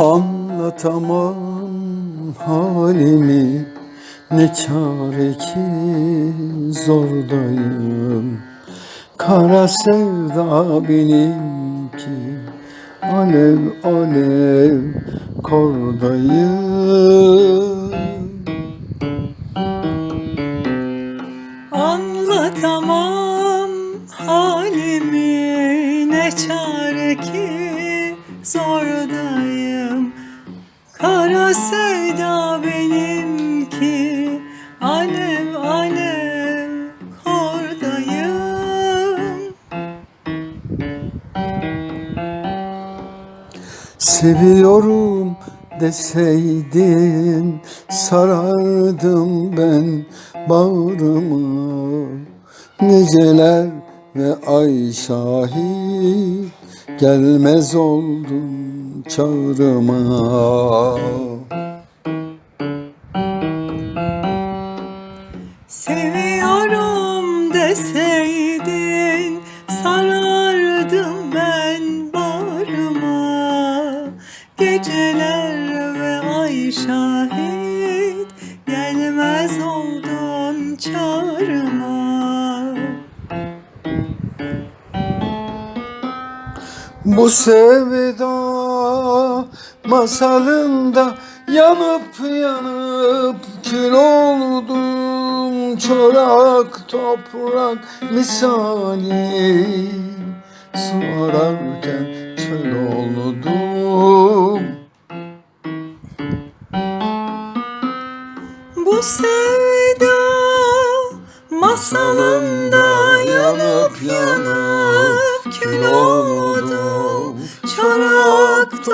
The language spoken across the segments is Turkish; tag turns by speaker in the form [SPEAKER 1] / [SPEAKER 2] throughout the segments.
[SPEAKER 1] Anlatamam halimi ne çare ki zordayım. Kara sevda benimki Alev alev kordayım.
[SPEAKER 2] Anlatamam halimi zordayım Kara sevda benimki. Alev alev kordayım.
[SPEAKER 1] Seviyorum deseydin sarardım ben bağrımı. Geceler ve ay şahit gelmez oldun çağrıma.
[SPEAKER 2] Seviyorum deseydin sarardım ben bağrıma. Geceler ve ay şahit gelmez oldun çağrıma
[SPEAKER 1] Bu sevda masalında yanıp yanıp kül oldum. Çorak toprak misali Su ararken çöl oldum.
[SPEAKER 2] Bu sevda masalında yanıp yanıp kül oldum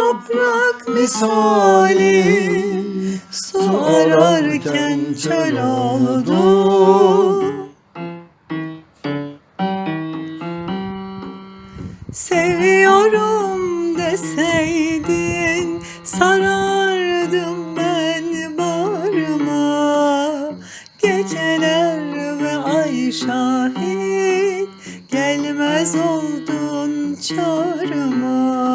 [SPEAKER 2] toprak misali Su ararken çöl oldum Seviyorum deseydin sarardım ben bağrıma. Geceler ve ay şahit gelmez oldun çağrıma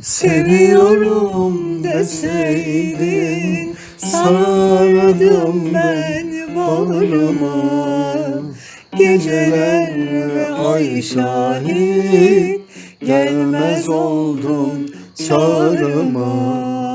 [SPEAKER 2] Seviyorum deseydin sarardım ben bağrıma. Geceler ve ay şahit gelmez oldun çağrıma